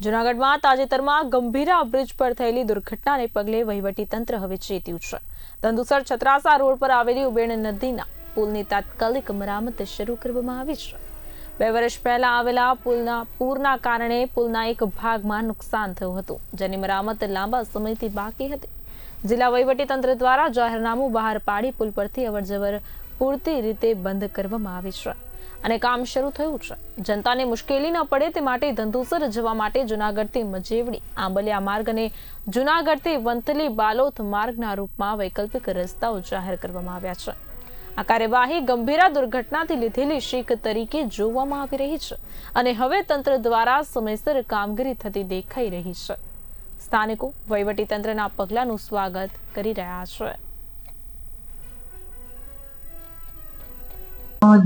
જૂનાગઢમાં તાજેતરમાં ગંભીરા બ્રિજ પર થયેલી દુર્ઘટનાને પગલે વહીવટીતંત્ર હવે ચેત્યું છે. ધંધુસર છત્રાસા રોડ પર આવેલી ઉબેણ નદીના પુલની તાત્કાલિક મરામત શરૂ કરવામાં આવી છે. બે વર્ષ પહેલા આવેલા પુલના પૂરના કારણે પુલના એક ભાગમાં નુકસાન થયું હતું, જેની મરામત લાંબા સમયથી બાકી હતી. જિલ્લા વહીવટીતંત્ર દ્વારા જાહેરનામું બહાર પાડી પુલ પરથી અવરજવર પૂરતી રીતે બંધ કરવામાં આવી છે. અને કામ શરૂ થયું છે. જનતાને મુશ્કેલી ન પડે તે માટે ધંધુસર જવા માટે જુનાગઢથી મજેવડી આંબલિયા માર્ગ અને જુનાગઢથી વંથલી બાલોથ માર્ગના રૂપમાં વૈકલ્પિક રસ્તાઓ જાહેર કરવામાં આવ્યા છે. આ કાર્યવાહી ગંભીરા દુર્ઘટનાથી લીધેલી શીખ તરીકે જોવામાં આવી રહી છે અને હવે તંત્ર દ્વારા સમયસર કામગીરી થતી દેખાઈ રહી છે. સ્થાનિકો વહીવટીતંત્રના પગલાંનું સ્વાગત કરી રહ્યા છે.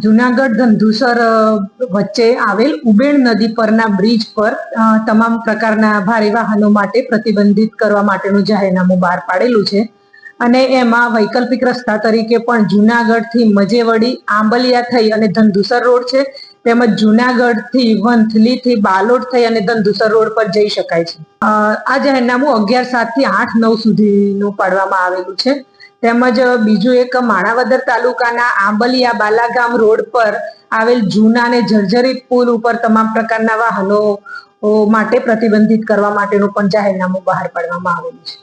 જુનાગઢ ધંધુસર વચ્ચે આવેલ ઉબેણ નદી પરના બ્રિજ પર તમામ પ્રકારના ભારે વાહનો માટે પ્રતિબંધિત કરવા માટેનું જાહેરનામું બહાર પાડેલું છે. અને એમાં વૈકલ્પિક રસ્તા તરીકે પણ જુનાગઢથી મજેવડી, આંબલિયા થઈ અને ધંધુસર રોડ છે. તેમજ જુનાગઢથી વંથલીથી બાલોડ થઈ અને ધંધુસર રોડ પર જઈ શકાય છે. આ જાહેરનામું અગિયાર સાતથી આઠ નવ સુધીનું પાડવામાં આવેલું છે. તેમજ બીજું એક માણાવદર તાલુકાના આંબલિયા બાલાગામ રોડ પર આવેલ જૂના અને જર્જરિત પુલ ઉપર તમામ પ્રકારના વાહનો માટે પ્રતિબંધિત કરવા માટેનું પણ જાહેરનામું બહાર પાડવામાં આવેલું છે.